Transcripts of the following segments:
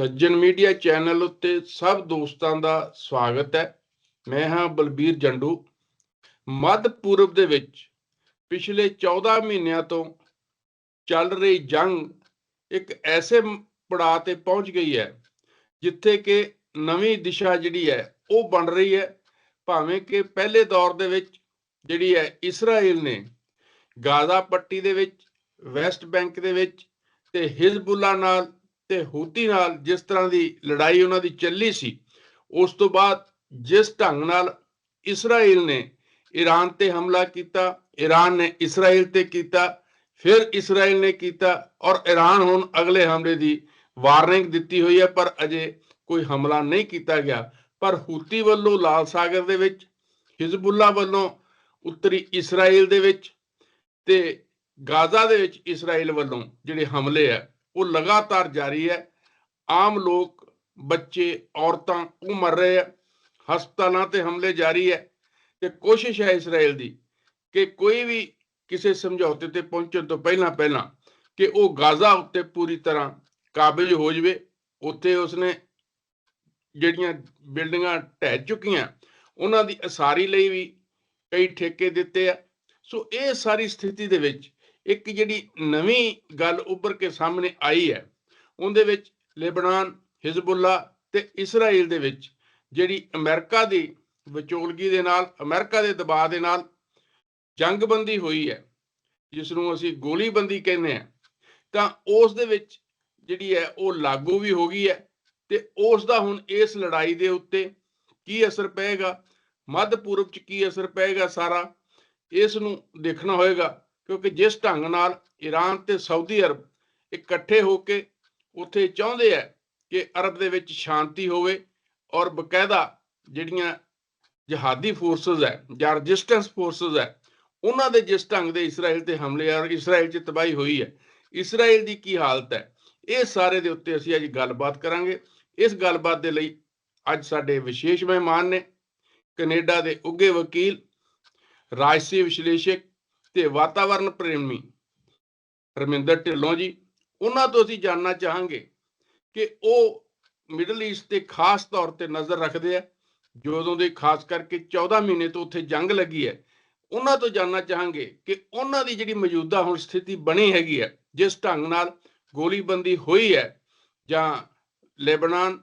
ਸੱਜਣ media channel ਉੱਤੇ ਸਭ ਦੋਸਤਾਂ ਦਾ ਸਵਾਗਤ ਹੈ। ਮੈਂ ਹਾਂ ਬਲਬੀਰ ਜੰਡੂ। ਮੱਧ ਪੂਰਬ ਦੇ ਵਿੱਚ ਪਿਛਲੇ 14 ਮਹੀਨਿਆਂ ਤੋਂ ਚੱਲ ਰਹੀ ਜੰਗ ਇੱਕ ਐਸੇ ਪੜਾਅ ਤੇ ਪਹੁੰਚ ਗਈ ਹੈ, ਜਿੱਥੇ ਕਿ ਨਵੀਂ ਦਿਸ਼ਾ ਜਿਹੜੀ ਹੈ ਉਹ ਬਣ ਰਹੀ ਹੈ। ਭਾਵੇਂ ਕਿ ਪਹਿਲੇ ਦੌਰ ਦੇ ਵਿੱਚ ਜਿਹੜੀ ਹੈ ਇਸਰਾਇਲ ਨੇ ਗਾਜ਼ਾ ਪੱਟੀ ਦੇ ਵਿੱਚ, ਵੈਸਟ ਬੈਂਕ ਦੇ ਵਿੱਚ ਤੇ ਹਿਜ਼ਬੁੱਲਾ ਨਾਲ ਤੇ ਹੂਤੀ ਨਾਲ ਜਿਸ ਤਰ੍ਹਾਂ ਦੀ ਲੜਾਈ ਉਹਨਾਂ ਦੀ ਚੱਲੀ ਸੀ, ਉਸ ਤੋਂ ਬਾਅਦ ਜਿਸ ਢੰਗ ਨਾਲ ਇਸਰਾਇਲ ਨੇ ਈਰਾਨ ਤੇ ਹਮਲਾ ਕੀਤਾ, ਈਰਾਨ ਨੇ ਇਸਰਾਇਲ ਤੇ ਕੀਤਾ, ਫਿਰ ਇਸਰਾਇਲ ਨੇ ਕੀਤਾ ਔਰ ਈਰਾਨ ਹੁਣ ਅਗਲੇ ਹਮਲੇ ਦੀ ਵਾਰਨਿੰਗ ਦਿੱਤੀ ਹੋਈ ਹੈ, ਪਰ ਅਜੇ ਕੋਈ ਹਮਲਾ ਨਹੀਂ ਕੀਤਾ ਗਿਆ। ਪਰ ਹੂਤੀ ਵੱਲੋਂ ਲਾਲ ਸਾਗਰ ਦੇ ਵਿੱਚ, ਹਿਜ਼ਬੁੱਲਾ ਵੱਲੋਂ ਉੱਤਰੀ ਇਸਰਾਇਲ ਦੇ ਵਿੱਚ ਤੇ ਗਾਜ਼ਾ ਦੇ ਵਿੱਚ ਇਸਰਾਇਲ ਵੱਲੋਂ ਜਿਹੜੇ ਹਮਲੇ ਆ ਉਹ ਲਗਾਤਾਰ ਜਾਰੀ ਹੈ। ਆਮ ਲੋਕ, ਬੱਚੇ, ਔਰਤਾਂ, ਉਹ ਮਰ ਰਹੇ ਆ ਹਸਪਤਾਲਾਂ ਤੇ ਹਮਲੇ ਜਾਰੀ ਹੈ ਤੇ ਕੋਸ਼ਿਸ਼ ਹੈ ਇਸਰਾਇਲ ਦੀ ਕਿ ਕੋਈ ਵੀ ਕਿਸੇ ਸਮਝੌਤੇ ਤੇ ਪਹੁੰਚਣ ਤੋਂ ਪਹਿਲਾਂ ਪਹਿਲਾਂ ਕਿ ਉਹ ਗਾਜ਼ਾ ਉੱਤੇ ਪੂਰੀ ਤਰ੍ਹਾਂ ਕਾਬਜ ਹੋ ਜਵੇ। ਉੱਥੇ ਉਸਨੇ ਜਿਹੜੀਆਂ ਬਿਲਡਿੰਗਾਂ ਢਹਿ ਚੁੱਕੀਆਂ, ਉਹਨਾਂ ਦੀ ਅਸਾਰੀ ਲਈ ਵੀ ਕਈ ਠੇਕੇ ਦਿੱਤੇ ਆ। ਸੋ ਇਹ ਸਾਰੀ ਸਥਿਤੀ ਦੇ ਵਿੱਚ ਇੱਕ ਜਿਹੜੀ ਨਵੀਂ ਗੱਲ ਉੱਭਰ ਕੇ ਸਾਹਮਣੇ ਆਈ ਹੈ, ਉਹਦੇ ਵਿੱਚ ਲੈਬਨਾਨ, ਹਿਜ਼ਬੁੱਲਾ ਤੇ ਇਸਰਾਈਲ ਦੇ ਵਿੱਚ ਜਿਹੜੀ ਅਮਰੀਕਾ ਦੀ ਵਿਚੋਲਗੀ ਦੇ ਨਾਲ, ਅਮਰੀਕਾ ਦੇ ਦਬਾਅ ਦੇ ਨਾਲ ਜੰਗਬੰਦੀ ਹੋਈ ਹੈ ਜਿਸ ਨੂੰ ਅਸੀਂ ਗੋਲੀਬੰਦੀ ਕਹਿੰਦੇ ਆ ਤਾਂ ਉਸ ਦੇ ਵਿੱਚ ਜਿਹੜੀ ਹੈ ਉਹ ਲਾਗੂ ਵੀ ਹੋ ਗਈ ਹੈ ਤੇ ਉਸ ਦਾ ਹੁਣ ਇਸ ਲੜਾਈ ਦੇ ਉੱਤੇ ਕੀ ਅਸਰ ਪਏਗਾ, ਮੱਧ ਪੂਰਬ ਚ ਕੀ ਅਸਰ ਪਏਗਾ ਸਾਰਾ, ਇਸ ਨੂੰ ਦੇਖਣਾ ਹੋਏਗਾ। ਕਿਉਂਕਿ ਜਿਸ ਢੰਗ ਨਾਲ ਈਰਾਨ ਤੇ ਸਾਊਦੀ ਅਰਬ ਇਕੱਠੇ ਹੋ ਕੇ ਉੱਥੇ ਚਾਹੁੰਦੇ ਆ ਕਿ ਅਰਬ ਦੇ ਵਿੱਚ ਸ਼ਾਂਤੀ ਹੋਵੇ ਔਰ ਬਕਾਇਦਾ ਜਿਹੜੀਆਂ ਜਹਾਦੀ ਫੋਰਸਸ ਹੈ, ਜਾਂ ਰੈਜ਼ਿਸਟੈਂਸ ਫੋਰਸਸ ਹੈ, ਉਹਨਾਂ ਦੇ ਜਿਸ ਢੰਗ ਦੇ ਇਸਰਾਇਲ ਤੇ ਹਮਲੇ ਆ, ਇਸਰਾਇਲ 'ਚ ਤਬਾਹੀ ਹੋਈ ਹੈ। ਇਸਰਾਇਲ ਦੀ ਕੀ ਹਾਲਤ ਹੈ? ਇਹ ਸਾਰੇ ਦੇ ਉੱਤੇ ਅਸੀਂ ਅੱਜ ਗੱਲਬਾਤ ਕਰਾਂਗੇ। ਇਸ ਗੱਲਬਾਤ ਦੇ ਲਈ ਅੱਜ ਸਾਡੇ ਵਿਸ਼ੇਸ਼ ਮਹਿਮਾਨ ਨੇ ਕੈਨੇਡਾ ਦੇ ਉੱਗੇ ਵਕੀਲ, ਰਾਜਸੀ ਵਿਸ਼ਲੇਸ਼ਕ ਤੇ ਵਾਤਾਵਰਣ ਪ੍ਰੇਮੀ ਰਮਿੰਦਰ ਢਿੱਲੋਂ ਜੀ, ਉਹਨਾਂ ਤੋਂ ਅਸੀਂ ਜਾਨਣਾ ਚਾਹਾਂਗੇ ਕਿ ਉਹ ਮਿਡਲ ਈਸਟ ਤੇ ਖਾਸ ਤੌਰ ਤੇ ਨਜ਼ਰ ਰੱਖਦੇ ਆ ਜਦੋਂ ਦੇ ਖਾਸ ਕਰਕੇ 14 ਮਹੀਨੇ ਤੋਂ ਉੱਥੇ ਜੰਗ ਲੱਗੀ ਹੈ। ਉਹਨਾਂ ਤੋਂ ਜਾਨਣਾ ਚਾਹਾਂਗੇ ਕਿ ਉਹਨਾਂ ਦੀ ਜਿਹੜੀ ਮੌਜੂਦਾ ਹੁਣ ਸਥਿਤੀ ਬਣੀ ਹੈਗੀ ਹੈ, ਜਿਸ ਢੰਗ ਨਾਲ ਗੋਲੀਬੰਦੀ ਹੋਈ ਹੈ, ਜਾਂ ਲੈਬਨਾਨ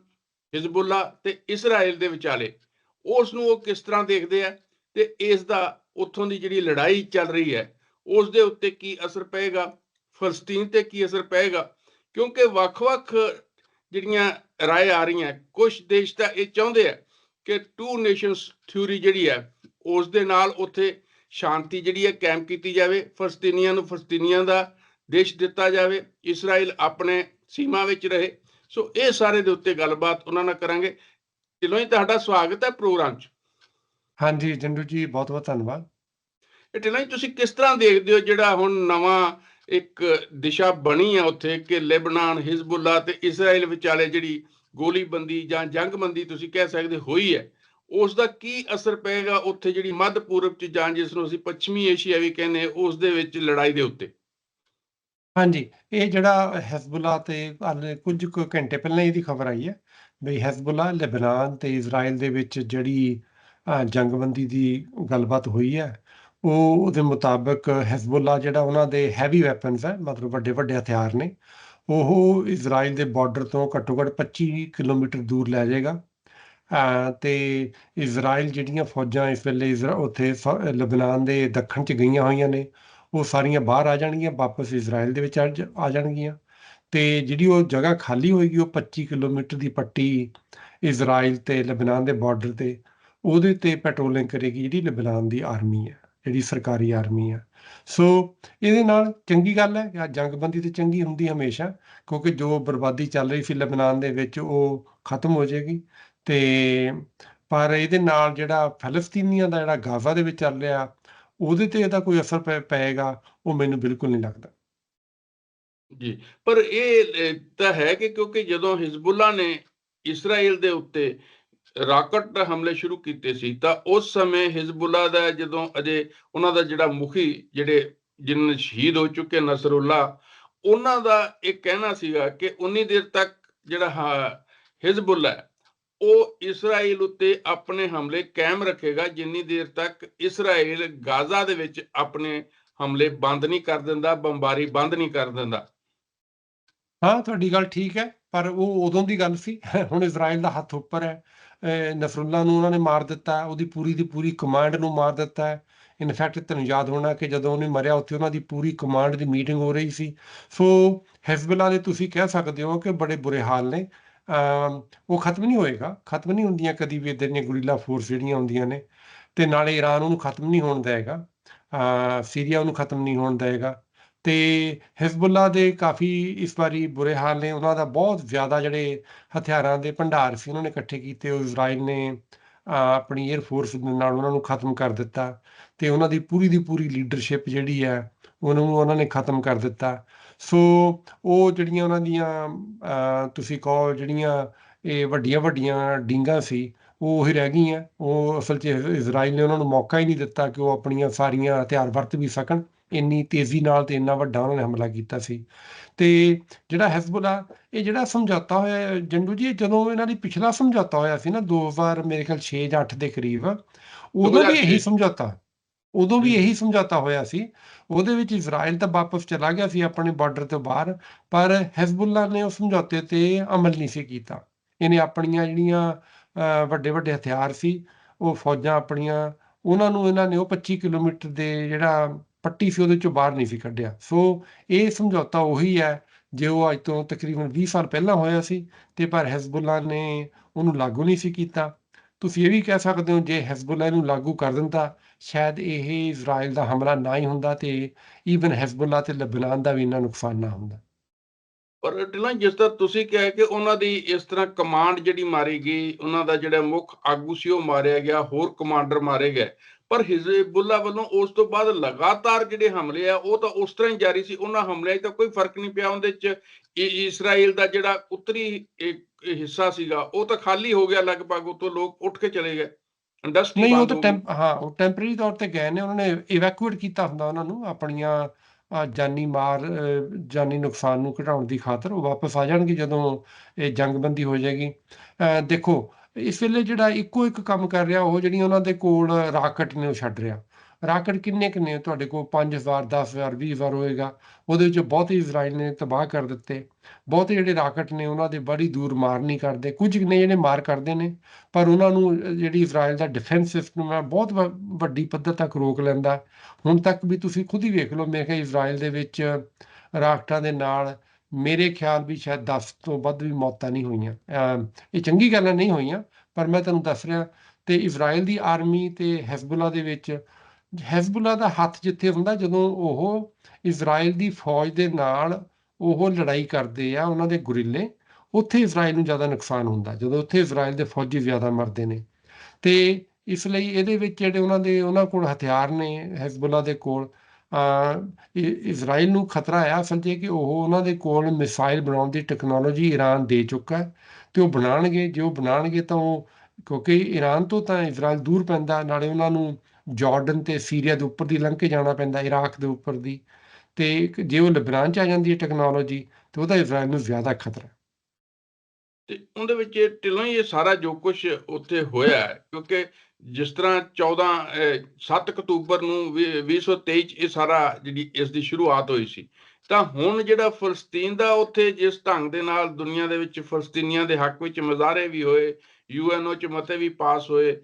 ਹਿਜ਼ਬੁੱਲਾ ਤੇ ਇਸਰਾਇਲ ਦੇ ਵਿਚਾਲੇ, ਉਸ ਨੂੰ ਉਹ ਕਿਸ ਤਰ੍ਹਾਂ ਦੇਖਦੇ ਆ? ਤੇ ਇਸ ਦਾ ਉੱਥੋਂ ਦੀ ਜਿਹੜੀ ਲੜਾਈ ਚੱਲ ਰਹੀ ਹੈ, ਉਸ ਦੇ ਉੱਤੇ ਕੀ ਅਸਰ ਪਏਗਾ? ਫਲਸਤੀਨ ਤੇ ਕੀ ਅਸਰ ਪਏਗਾ? ਕਿਉਂਕਿ ਵੱਖ-ਵੱਖ ਜਿਹੜੀਆਂ ਰਾਏ ਆ ਰਹੀਆਂ ਕੁਝ ਦੇਸ਼ ਤਾਂ ਇਹ ਚਾਹੁੰਦੇ ਆ ਕਿ ਟੂ ਨੇਸ਼ਨਸ ਥਿਊਰੀ ਜਿਹੜੀ ਹੈ, ਉਸ ਦੇ ਨਾਲ ਉੱਥੇ ਸ਼ਾਂਤੀ ਜਿਹੜੀ ਹੈ ਕਾਇਮ ਕੀਤੀ ਜਾਵੇ, ਫਲਸਤੀਨੀਆਂ ਨੂੰ ਫਲਸਤੀਨੀਆਂ ਦਾ ਦੇਸ਼ ਦਿੱਤਾ ਜਾਵੇ, ਇਸਰਾਇਲ ਆਪਣੇ ਸੀਮਾ ਵਿੱਚ ਰਹੇ। ਸੋ ਇਹ ਸਾਰੇ ਦੇ ਉੱਤੇ ਗੱਲਬਾਤ ਉਹਨਾਂ ਨਾਲ ਕਰਾਂਗੇ। ਢਿੱਲੋਂ ਜੀ, ਤੁਹਾਡਾ ਸਵਾਗਤ ਹੈ ਪ੍ਰੋਗਰਾਮ 'ਚ। ਹਾਂਜੀ ਜੰਡੂ ਜੀ ਬਹੁਤ ਬਹੁਤ ਧੰਨਵਾਦ। ਇਹ ਢਿੱਲੋਂ ਜੀ ਤੁਸੀਂ ਕਿਸ ਤਰ੍ਹਾਂ ਦੇਖਦੇ ਹੋ ਜਿਹੜਾ ਹੁਣ ਨਵਾਂ ਇੱਕ ਦਿਸ਼ਾ ਬਣੀ ਆ ਉੱਥੇ ਕਿ ਲੈਬਨਾਨ ਹਿਜ਼ਬੁੱਲਾ ਤੇ ਇਸਰਾਇਲ ਵਿਚਾਲੇ ਜਿਹੜੀ ਗੋਲੀਬੰਦੀ ਜਾਂ ਜੰਗਬੰਦੀ ਤੁਸੀਂ ਕਹਿ ਸਕਦੇ ਹੋਈ ਹੈ ਉਸ ਦਾ ਕੀ ਅਸਰ ਪਏਗਾ ਉੱਥੇ ਜਿਹੜੀ ਮੱਧ ਪੂਰਬ ਚ ਜਾਂ ਜਿਸ ਨੂੰ ਅਸੀਂ ਪੱਛਮੀ ਏਸ਼ੀਆ ਵੀ ਕਹਿੰਦੇ ਉਸ ਦੇ ਵਿੱਚ ਲੜਾਈ ਦੇ ਉੱਤੇ? ਹਾਂਜੀ ਇਹ ਜਿਹੜਾ ਹਿਜ਼ਬੁੱਲਾ ਤੇ ਕੁਝ ਕੁ ਘੰਟੇ ਪਹਿਲਾਂ ਇਹਦੀ ਖਬਰ ਆਈ ਹੈ ਵੀ ਹਿਜ਼ਬੁੱਲਾ ਲੈਬਨਾਨ ਤੇ ਇਜ਼ਰਾਈਲ ਦੇ ਵਿੱਚ ਜਿਹੜੀ ਜੰਗਬੰਦੀ ਦੀ ਗੱਲਬਾਤ ਹੋਈ ਹੈ। ਉਹ ਉਹਦੇ ਮੁਤਾਬਕ ਹਿਜ਼ਬੁੱਲਾ ਜਿਹੜਾ ਉਹਨਾਂ ਦੇ ਹੈਵੀ ਵੈਪਨਸ ਹੈ ਮਤਲਬ ਵੱਡੇ ਵੱਡੇ ਹਥਿਆਰ ਨੇ ਉਹ ਇਜ਼ਰਾਈਲ ਦੇ ਬਾਰਡਰ ਤੋਂ ਘੱਟੋ ਘੱਟ 25 ਕਿਲੋਮੀਟਰ ਦੂਰ ਲੈ ਜਾਏਗਾ। ਅ, ਤੇ ਇਜ਼ਰਾਈਲ ਜਿਹੜੀਆਂ ਫੌਜਾਂ ਇਸ ਵੇਲੇ ਇਜ਼ਰਾ ਉੱਥੇ ਸ- ਲਬਨਾਨ ਦੇ ਦੱਖਣ ਚ ਗਈਆਂ ਹੋਈਆਂ ਨੇ ਉਹ ਸਾਰੀਆਂ ਬਾਹਰ ਆ ਜਾਣਗੀਆਂ ਵਾਪਸ ਇਜ਼ਰਾਈਲ ਦੇ ਵਿੱਚ ਆ ਜ- ਆ ਜਾਣਗੀਆਂ। ਤੇ ਜਿਹੜੀ ਉਹ ਜਗ੍ਹਾ ਖਾਲੀ ਹੋਏਗੀ ਉਹ 25 ਕਿਲੋਮੀਟਰ ਦੀ ਪੱਟੀ ਇਜ਼ਰਾਈਲ ਤੇ ਲਬਨਾਨ ਦੇ ਬਾਰਡਰ ਤੇ ਉਹਦੇ ਤੇ ਪੈਟਰੋਲਿੰਗ ਕਰੇਗੀ ਜਿਹੜੀ ਲਬਨਾਨ ਦੀ ਆਰਮੀ ਹੈ, ਜਿਹੜੀ ਸਰਕਾਰੀ ਆਰਮੀ ਹੈ। ਸੋ ਇਹਦੇ ਨਾਲ ਚੰਗੀ ਗੱਲ ਹੈ ਕਿ ਜੰਗਬੰਦੀ ਤੇ ਚੰਗੀ ਹੁੰਦੀ ਹਮੇਸ਼ਾ, ਕਿਉਂਕਿ ਜੋ ਬਰਬਾਦੀ ਚੱਲ ਰਹੀ ਸੀ ਲਬਨਾਨ ਦੇ ਵਿੱਚ, ਉਹ ਖਤਮ ਹੋ ਜਾਏਗੀ। ਤੇ ਪਰ ਇਹਦੇ ਨਾਲ ਜਿਹੜਾ ਫਲਸਤੀਨੀਆਂ ਦਾ ਜਿਹੜਾ ਗਾਜ਼ਾ ਦੇ ਵਿੱਚ ਚੱਲ ਰਿਹਾ, ਉਹਦੇ ਤੇ ਇਹਦਾ ਕੋਈ ਅਸਰ ਪੈ- ਪਏਗਾ, ਉਹ ਮੈਨੂੰ ਬਿਲਕੁਲ ਨਹੀਂ ਲੱਗਦਾ। ਜੀ, ਪਰ ਇਹ ਤਾਂ ਹੈ ਕਿ ਕਿਉਂਕਿ ਜਦੋਂ ਹਿਜ਼ਬੁੱਲਾ ਨੇ ਇਸਰਾਇਲ ਦੇ ਉੱਤੇ ਰਾਕਟ ਹਮਲੇ ਸ਼ੁਰੂ ਕੀਤੇ ਸੀ, ਤਾਂ ਉਸ ਸਮੇਂ ਹਿਜ਼ਬੁੱਲਾ ਦਾ ਜਦੋਂ ਅਜੇ ਉਹਨਾਂ ਦਾ ਜਿਹੜਾ ਮੁਖੀ ਜਿਹੜੇ ਜਿਨ੍ਹਾਂ ਸ਼ਹੀਦ ਹੋ ਚੁੱਕੇ ਨਸਰੁੱਲਾ, ਉਹਨਾਂ ਦਾ ਇਹ ਕਹਿਣਾ ਸੀਗਾ ਕਿ ਉਨੀ ਦੇਰ ਤੱਕ ਜਿਹੜਾ ਹਿਜ਼ਬੁੱਲਾ ਉਹ ਇਸਰਾਈਲ ਉੱਤੇ ਆਪਣੇ ਹਮਲੇ ਕਾਇਮ ਰੱਖੇਗਾ, ਜਿੰਨੀ ਦੇਰ ਤੱਕ ਇਸਰਾਈਲ ਗਾਜ਼ਾ ਦੇ ਵਿੱਚ ਆਪਣੇ ਹਮਲੇ ਬੰਦ ਨਹੀਂ ਕਰ ਦਿੰਦਾ, ਬੰਬਾਰੀ ਬੰਦ ਨਹੀਂ ਕਰ ਦਿੰਦਾ। ਹਾਂ, ਤੁਹਾਡੀ ਗੱਲ ਠੀਕ ਹੈ, ਪਰ ਉਹ ਉਦੋਂ ਦੀ ਗੱਲ ਸੀ, ਹੁਣ ਇਜ਼ਰਾਈਲ ਦਾ ਹੱਥ ਉੱਪਰ ਹੈ। ਅਹ ਨੂੰ ਉਹਨਾਂ ਨੇ ਮਾਰ ਦਿੱਤਾ, ਉਹਦੀ ਪੂਰੀ ਦੀ ਪੂਰੀ ਕਮਾਂਡ ਨੂੰ ਮਾਰ ਦਿੱਤਾ ਇਨਫੈਕਟ ਤੁਹਾਨੂੰ ਯਾਦ ਹੋਣਾ ਕਿ ਜਦੋਂ ਉਹਨੇ ਮਰਿਆ, ਉੱਥੇ ਉਹਨਾਂ ਦੀ ਪੂਰੀ ਕਮਾਂਡ ਦੀ ਮੀਟਿੰਗ ਹੋ ਰਹੀ ਸੀ। ਸੋ ਹਿਜ਼ਬੁੱਲਾ ਦੇ ਤੁਸੀਂ ਕਹਿ ਸਕਦੇ ਹੋ ਕਿ ਬੜੇ ਬੁਰੇ ਹਾਲ ਨੇ। ਉਹ ਖਤਮ ਨਹੀਂ ਹੋਏਗਾ, ਖਤਮ ਨਹੀਂ ਹੁੰਦੀਆਂ ਕਦੀ ਵੀ ਇਦਾਂ ਦੀਆਂ ਗੁਰੀਲਾ ਫੋਰਸ ਜਿਹੜੀਆਂ ਹੁੰਦੀਆਂ ਨੇ। ਤੇ ਨਾਲੇ ਈਰਾਨ ਉਹਨੂੰ ਖਤਮ ਨਹੀਂ ਹੋਣ ਦੇਗਾ ਸੀਰੀਆ ਉਹਨੂੰ ਖਤਮ ਨਹੀਂ ਹੋਣ ਦੇਗਾ ਤੇ ਹਿਜ਼ਬੁੱਲਾ ਦੇ ਕਾਫੀ ਇਸ ਵਾਰੀ ਬੁਰੇ ਹਾਲ ਨੇ। ਉਹਨਾਂ ਦਾ ਬਹੁਤ ਜ਼ਿਆਦਾ ਜਿਹੜੇ ਹਥਿਆਰਾਂ ਦੇ ਭੰਡਾਰ ਸੀ, ਉਹਨਾਂ ਨੇ ਇਕੱਠੇ ਕੀਤੇ। ਉਹ ਇਜ਼ਰਾਈਲ ਨੇ ਆਪਣੀ 에ਅਰ ਫੋਰਸ ਦੇ ਨਾਲ ਉਹਨਾਂ ਨੂੰ ਖਤਮ ਕਰ ਦਿੱਤਾ ਤੇ ਉਹਨਾਂ ਦੀ ਪੂਰੀ ਦੀ ਪੂਰੀ ਲੀਡਰਸ਼ਿਪ ਜਿਹੜੀ ਹੈ, ਉਹਨਾਂ ਨੂੰ ਉਹਨਾਂ ਨੇ ਖਤਮ ਕਰ ਦਿੱਤਾ। ਸੋ ਉਹ ਜਿਹੜੀਆਂ ਉਹਨਾਂ ਦੀਆਂ ਤੁਸੀਂ ਕਹੋ ਜਿਹੜੀਆਂ ਇਹ ਵੱਡੀਆਂ ਵੱਡੀਆਂ ਡਿੰਗਾਂ ਸੀ, ਉਹ ਉਹੀ ਰਹਿ ਗਈਆਂ। ਉਹ ਅਸਲ 'ਚ ਇਜ਼ਰਾਈਲ ਨੇ ਉਹਨਾਂ ਨੂੰ ਮੌਕਾ ਹੀ ਨਹੀਂ ਦਿੱਤਾ ਕਿ ਉਹ ਆਪਣੀਆਂ ਸਾਰੀਆਂ ਹਥਿਆਰ ਵਰਤ ਵੀ ਸਕਣ। ਇੰਨੀ ਤੇਜ਼ੀ ਨਾਲ ਤੇ ਇੰਨਾ ਵੱਡਾ ਉਹਨਾਂ ਨੇ ਹਮਲਾ ਕੀਤਾ ਸੀ। ਤੇ ਜਿਹੜਾ ਹਿਜ਼ਬੁੱਲਾ ਇਹ ਜਿਹੜਾ ਸਮਝੌਤਾ ਹੋਇਆ ਜੰਡੂ ਜੀ ਜਦੋਂ ਇਹਨਾਂ ਦੀ ਪਿਛਲਾ ਸਮਝੌਤਾ ਹੋਇਆ ਸੀ ਨਾ 2000 ਮੇਰੇ ਖਿਆਲ 6 ਜਾਂ 8 ਦੇ ਕਰੀਬ ਉਦੋਂ ਵੀ ਇਹੀ 2006 ਸਮਝੌਤਾ ਉਦੋਂ ਵੀ। ਇਹੀ ਸਮਝੌਤਾ ਹੋਇਆ ਸੀ। ਉਹਦੇ ਵਿੱਚ ਇਜ਼ਰਾਈਲ ਤਾਂ ਵਾਪਸ ਚਲਾ ਗਿਆ ਸੀ ਆਪਣੇ ਬਾਰਡਰ ਤੋਂ ਬਾਹਰ ਪਰ ਹਿਜ਼ਬੁੱਲਾ ਨੇ ਉਸ ਸਮਝੌਤੇ ਤੇ ਅਮਲ ਨਹੀਂ ਸੀ ਕੀਤਾ। ਇਹਨੇ ਆਪਣੀਆਂ ਜਿਹੜੀਆਂ ਵੱਡੇ ਵੱਡੇ ਹਥਿਆਰ ਸੀ ਉਹ ਫੌਜਾਂ ਆਪਣੀਆਂ ਉਹਨਾਂ ਨੂੰ ਇਹਨਾਂ ਨੇ ਉਹ 25 ਕਿਲੋਮੀਟਰ ਦੇ ਜਿਹੜਾ ਪੱਟੀ ਸੀ, ਉਹਦੇ ਚੋਂ ਬਾਹਰ ਨਹੀਂ ਸੀ ਕੱਢਿਆ। ਸੋ ਇਹ ਸਮਝੌਤਾ ਉਹੀ ਹੈ, ਜੇ ਅੱਜ ਤੋਂ ਤਕਰੀਬਨ 20 ਸਾਲ ਪਹਿਲਾਂ ਹੋਇਆ ਸੀ, ਤੇ ਪਰ ਹਿਜ਼ਬੁੱਲਾ ਨੇ ਉਹਨੂੰ ਲਾਗੂ ਨਹੀਂ ਸੀ ਕੀਤਾ। ਤੁਸੀਂ ਇਹ ਵੀ ਕਹਿ ਸਕਦੇ ਹੋ, ਜੇ ਹਿਜ਼ਬੁੱਲਾ ਨੂੰ ਲਾਗੂ ਕਰ ਦਿੰਦਾ, ਸ਼ਾਇਦ ਇਹ ਇਜ਼ਰਾਈਲ ਦਾ ਹਮਲਾ ਨਾ ਹੀ ਹੁੰਦਾ ਤੇ ਈਵਨ ਹਿਜ਼ਬੁੱਲਾ ਤੇ ਲਬਨਾਨ ਦਾ ਵੀ ਇੰਨਾ ਨੁਕਸਾਨ ਨਾ ਹੁੰਦਾ। ਪਰ ਢਿੱਲਾਂ, ਜਿਸ ਤਰ੍ਹਾਂ ਤੁਸੀਂ ਕਿਹਾ ਕਿ ਉਹਨਾਂ ਦੀ ਇਸ ਤਰ੍ਹਾਂ ਕਮਾਂਡ ਜਿਹੜੀ ਮਾਰੀ ਗਈ, ਉਹਨਾਂ ਦਾ ਜਿਹੜਾ ਮੁੱਖ ਆਗੂ ਸੀ, ਉਹ ਮਾਰਿਆ ਗਿਆ, ਹੋਰ ਕਮਾਂਡਰ ਮਾਰੇ ਗਏ। ਪਰ ਹਿਜ਼ਬੁੱਲਾ ਵੱਲੋਂ ਉਸ ਤੋਂ ਬਾਅਦ ਲਗਾਤਾਰ ਜਿਹੜੇ ਹਮਲੇ ਆ ਉਹ ਤਾਂ ਉਸ ਤਰ੍ਹਾਂ ਹੀ ਜਾਰੀ ਸੀ। ਉਹਨਾਂ ਹਮਲਿਆਂ 'ਚ ਤਾਂ ਕੋਈ ਫ਼ਰਕ ਨਹੀਂ ਪਿਆ। ਉਹਦੇ 'ਚ ਇ- ਇਸਰਾਈਲ ਦਾ ਜਿਹੜਾ ਉੱਤਰੀ ਇੱਕ ਹਿੱਸਾ ਸੀਗਾ ਉਹ ਤਾਂ ਖਾਲੀ ਹੋ ਗਿਆ ਲਗਭਗ। ਉਤੋਂ ਲੋਕ ਉੱਠ ਕੇ ਚਲੇ ਗਏ। ਇੰਡਸਟਰੀ ਨਹੀਂ ਉਹ ਤਾਂ ਹੋ ਉਹ ਟੈਂਪਰੇਰੀ ਤੌਰ ਤੇ ਗਏ ਨੇ। ਉਹਨਾਂ ਨੇ ਇਵੈਕੂਏਟ ਕੀਤਾ ਹੁੰਦਾ ਉਹਨਾਂ ਨੂੰ ਆਪਣੀਆਂ ਜਾਨੀ ਮਾਰ ਜਾਨੀ ਨੁਕਸਾਨ ਨੂੰ ਘਟਾਉਣ ਦੀ ਖਾਤਰ। ਉਹ ਵਾਪਸ ਆ ਜਾਣਗੇ ਜਦੋਂ ਇਹ ਜੰਗਬੰਦੀ ਹੋ ਜਾਏਗੀ। ਦੇਖੋ ਇਸ ਵੇਲੇ ਜਿਹੜਾ ਇੱਕੋ ਇੱਕ ਕੰਮ ਕਰ ਰਿਹਾ, ਉਹ ਜਿਹੜੀਆਂ ਉਹਨਾਂ ਦੇ ਕੋਲ ਰਾਕਟ ਨੇ, ਉਹ ਛੱਡ ਰਿਹਾ। ਰਾਕਟ ਕਿੰਨੇ ਕਿੰਨੇ ਨੇ? ਤੁਹਾਡੇ ਕੋਲ 5000 10000 20000 ਹੋਏਗਾ। ਉਹਦੇ ਵਿੱਚ ਬਹੁਤੇ ਇਜ਼ਰਾਈਲ ਨੇ ਤਬਾਹ ਕਰ ਦਿੱਤੇ। ਬਹੁਤੇ ਜਿਹੜੇ ਰਾਕਟ ਨੇ, ਉਹਨਾਂ ਦੇ ਬੜੀ ਦੂਰ ਮਾਰ ਨਹੀਂ ਕਰਦੇ। ਕੁਝ ਨੇ ਜਿਹੜੇ ਮਾਰ ਕਰਦੇ ਨੇ, ਪਰ ਉਹਨਾਂ ਨੂੰ ਜਿਹੜੀ ਇਜ਼ਰਾਈਲ ਦਾ ਡਿਫੈਂਸ ਸਿਸਟਮ ਹੈ, ਬਹੁਤ ਵ- ਵੱਡੀ ਪੱਧਰ ਤੱਕ ਰੋਕ ਲੈਂਦਾ। ਹੁਣ ਤੱਕ ਵੀ ਤੁਸੀਂ ਖੁਦ ਹੀ ਵੇਖ ਲਓ, ਮੈਂ ਕਿਹਾ ਇਜ਼ਰਾਈਲ ਦੇ ਵਿੱਚ ਰਾਕਟਾਂ ਦੇ ਨਾਲ ਮੇਰੇ ਖਿਆਲ ਵੀ ਸ਼ਾਇਦ 10 ਤੋਂ ਵੱਧ ਵੀ ਮੌਤਾਂ ਨਹੀਂ ਹੋਈਆਂ। ਇਹ ਚੰਗੀ ਗੱਲਾਂ ਨਹੀਂ ਹੋਈਆਂ, ਪਰ ਮੈਂ ਤੁਹਾਨੂੰ ਦੱਸ ਰਿਹਾ, ਤੇ ਇਜ਼ਰਾਈਲ ਦੀ ਆਰਮੀ ਤੇ ਹਿਜ਼ਬੁੱਲਾ ਦੇ ਵਿੱਚ, ਹਿਜ਼ਬੁੱਲਾ ਦਾ ਹੱਥ ਜਿੱਥੇ ਹੁੰਦਾ, ਜਦੋਂ ਉਹ ਇਜ਼ਰਾਈਲ ਦੀ ਫੌਜ ਦੇ ਨਾਲ ਉਹ ਲੜਾਈ ਕਰਦੇ ਆ, ਉਹਨਾਂ ਦੇ ਗੁਰਿੱਲੇ, ਉੱਥੇ ਇਜ਼ਰਾਈਲ ਨੂੰ ਜ਼ਿਆਦਾ ਨੁਕਸਾਨ ਹੁੰਦਾ, ਜਦੋਂ ਉੱਥੇ ਇਜ਼ਰਾਈਲ ਦੇ ਫੌਜੀ ਜ਼ਿਆਦਾ ਮਰਦੇ ਨੇ। ਤੇ ਇਸ ਲਈ ਇਹਦੇ ਵਿੱਚ ਜਿਹੜੇ ਉਹਨਾਂ ਦੇ, ਉਹਨਾਂ ਕੋਲ ਹਥਿਆਰ ਨੇ, ਹਿਜ਼ਬੁੱਲਾ ਦੇ ਕੋਲ ਇਜ਼ਰਾਈਲ ਨੂੰ ਖਤਰਾ ਹੈ ਅਸਲ 'ਚ ਕਿ ਉਹ ਉਹਨਾਂ ਦੇ ਕੋਲ ਮਿਸਾਈਲ ਬਣਾਉਣ ਦੀ ਟੈਕਨੋਲੋਜੀ ਈਰਾਨ ਦੇ ਚੁੱਕਾ ਹੈ ਤੇ ਉਹ ਬਣਾਉਣਗੇ, ਜੇ ਉਹ ਬਣਾਉਣਗੇ ਤਾਂ ਉਹ, ਕਿਉਂਕਿ ਈਰਾਨ ਤੋਂ ਤਾਂ ਇਜ਼ਰਾਈਲ ਦੂਰ ਪੈਂਦਾ, ਨਾਲੇ ਉਹਨਾਂ ਨੂੰ ਜਾਰਡਨ ਤੇ ਸੀਰੀਆ ਦੇ ਉੱਪਰ ਦੀ ਲੰਘ ਕੇ ਜਾਣਾ ਪੈਂਦਾ ਇਰਾਕ ਦੇ ਉੱਪਰ ਦੀ। ਤੇ ਜੇ ਉਹ ਲਬਨਾਨ 'ਚ ਆ ਜਾਂਦੀ ਹੈ ਟੈਕਨੋਲੋਜੀ ਤੇ ਉਹਦਾ ਇਜ਼ਰਾਈਲ ਨੂੰ ਜ਼ਿਆਦਾ ਖਤਰਾ ਹੈ। ਤੇ ਉਹਦੇ ਵਿੱਚ ਢਿੱਲੋਂ ਹੀ ਇਹ ਸਾਰਾ ਜੋ ਕੁਝ ਉੱਥੇ ਹੋਇਆ ਕਿਉਂਕਿ ਜਿਸ ਤਰ੍ਹਾਂ 14 ਅਹ, 7 ਅਕਤੂਬਰ ਨੂੰ ਵੀ- 2023 ਚ ਇਹ ਸਾਰਾ ਜਿਹੜੀ ਇਸ ਦੀ ਸ਼ੁਰੂਆਤ ਹੋਈ ਸੀ। ਤਾਂ ਹੁਣ ਜਿਹੜਾ ਫਲਸਤੀਨ ਦਾ ਉੱਥੇ ਜਿਸ ਢੰਗ ਦੇ ਨਾਲ ਦੁਨੀਆ ਦੇ ਵਿੱਚ ਫਲਸਤੀਨੀਆਂ ਦੇ ਹੱਕ ਵਿੱਚ ਮੁਜ਼ਾਹਰੇ ਵੀ ਹੋਏ ਯੂਐਨਓ ਚ ਮਤੇ ਵੀ ਪਾਸ ਹੋਏ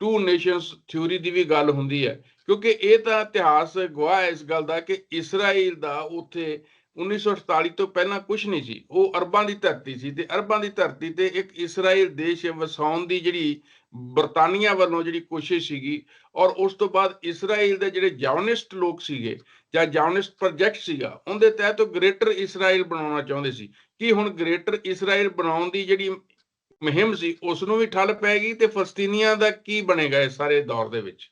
ਟੂ ਨੇਸ਼ਨਸ ਥਿਊਰੀ ਦੀ ਵੀ ਗੱਲ ਹੁੰਦੀ ਹੈ। ਕਿਉਂਕਿ ਇਹ ਤਾਂ ਇਤਿਹਾਸ ਗਵਾਹ ਹੈ ਇਸ ਗੱਲ ਦਾ ਕਿ ਇਸਰਾਈਲ ਦਾ ਉੱਥੇ 1948 ਤੋਂ ਪਹਿਲਾਂ ਕੁਝ ਨਹੀਂ ਸੀ। ਉਹ ਅਰਬਾਂ ਦੀ ਧਰਤੀ ਸੀ ਤੇ ਅਰਬਾਂ ਦੀ ਧਰਤੀ ਤੇ ਇੱਕ ਇਸਰਾਈਲ ਦੇਸ਼ ਵਸਾਉਣ ਦੀ ਜਿਹੜੀ ਬਰਤਾਨੀਆ ਵੱਲੋਂ ਜਿਹੜੀ ਕੋਸ਼ਿਸ਼ ਸੀਗੀ ਔਰ ਉਸ ਤੋਂ ਬਾਅਦ ਇਸਰਾਈਲ ਦੇ ਜਿਹੜੇ ਜਾਵਨਿਸਟ ਲੋਕ ਸੀਗੇ ਜਾਂ ਜਾਵਨਿਸਟ ਪ੍ਰੋਜੈਕਟ ਸੀਗਾ, ਉਹਦੇ ਤਹਿਤ ਗ੍ਰੇਟਰ ਇਸਰਾਈਲ ਬਣਾਉਣਾ ਚਾਹੁੰਦੇ ਸੀ। ਕਿ ਹੁਣ ਗ੍ਰੇਟਰ ਇਸਰਾਈਲ ਬਣਾਉਣ ਦੀ ਜਿਹੜੀ ਮੁਹਿੰਮ ਸੀ ਉਸ ਨੂੰ ਵੀ ਠੱਲ ਪੈ ਤੇ ਫਲਸਤੀਨੀਆਂ ਦਾ ਕੀ ਬਣੇਗਾ ਇਸ ਸਾਰੇ ਦੌਰ ਦੇ ਵਿੱਚ?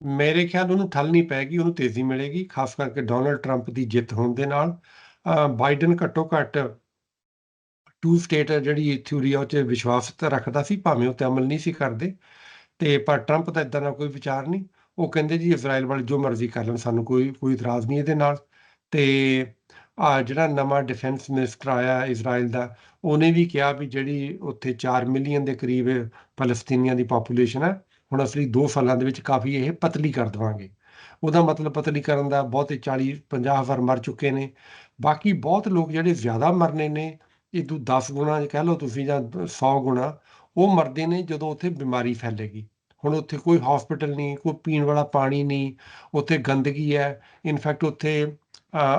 ਮੇਰੇ ਖਿਆਲ ਉਹਨੂੰ ਠੱਲ ਨਹੀਂ ਪੈਗੀ, ਉਹਨੂੰ ਤੇਜ਼ੀ ਮਿਲੇਗੀ, ਖਾਸ ਕਰਕੇ ਡੋਨਲਡ ਟਰੰਪ ਦੀ ਜਿੱਤ ਹੋਣ ਦੇ ਨਾਲ। ਬਾਈਡਨ ਘੱਟੋ ਘੱਟ ਟੂ ਸਟੇਟ ਜਿਹੜੀ ਥਿਊਰੀ ਆ, ਉਹ 'ਚ ਵਿਸ਼ਵਾਸ ਤਾਂ ਰੱਖਦਾ ਸੀ, ਭਾਵੇਂ ਉਹ ਤੇ ਅਮਲ ਨਹੀਂ ਸੀ ਕਰਦੇ। ਤੇ ਪਰ ਟਰੰਪ ਦਾ ਇਦਾਂ ਦਾ ਕੋਈ ਵਿਚਾਰ ਨਹੀਂ। ਉਹ ਕਹਿੰਦੇ ਜੀ ਇਜ਼ਰਾਈਲ ਵਾਲੇ ਜੋ ਮਰਜ਼ੀ ਕਰ ਲੈਣ, ਸਾਨੂੰ ਕੋਈ ਕੋਈ ਇਤਰਾਜ਼ ਨਹੀਂ ਇਹਦੇ ਨਾਲ। ਤੇ ਆ ਜਿਹੜਾ ਨਵਾਂ ਡਿਫੈਂਸ ਮਿਨਿਸਟਰ ਆਇਆ ਇਜ਼ਰਾਈਲ ਦਾ, ਉਹਨੇ ਵੀ ਕਿਹਾ ਵੀ ਜਿਹੜੀ ਉੱਥੇ 4 ਮਿਲੀਅਨ ਦੇ ਕਰੀਬ ਫਲਸਤੀਨੀਆਂ ਦੀ ਪੋਪੂਲੇਸ਼ਨ ਹੈ ਹੁਣ ਅਸੀਂ 2 ਸਾਲਾਂ ਦੇ ਵਿੱਚ ਕਾਫੀ ਇਹ ਪਤਲੀ ਕਰ ਦੇਵਾਂਗੇ। ਉਹਦਾ ਮਤਲਬ ਪਤਲੀ ਕਰਨ ਦਾ ਬਹੁਤੇ 40 50 ਹਜ਼ਾਰ ਮਰ ਚੁੱਕੇ ਨੇ। ਬਾਕੀ ਬਹੁਤ ਲੋਕ ਜਿਹੜੇ ਜ਼ਿਆਦਾ ਮਰਨੇ ਨੇ ਇਹ ਤੋਂ 10 ਗੁਣਾ ਕਹਿ ਲਓ ਤੁਸੀਂ ਜਾਂ 100 ਗੁਣਾ, ਉਹ ਮਰਦੇ ਨੇ ਜਦੋਂ ਉੱਥੇ ਬਿਮਾਰੀ ਫੈਲੇਗੀ। ਹੁਣ ਉੱਥੇ ਕੋਈ ਹਸਪੀਟਲ ਨਹੀਂ, ਕੋਈ ਪੀਣ ਵਾਲਾ ਪਾਣੀ ਨਹੀਂ, ਉੱਥੇ ਗੰਦਗੀ ਹੈ। ਇਨਫੈਕਟ ਉੱਥੇ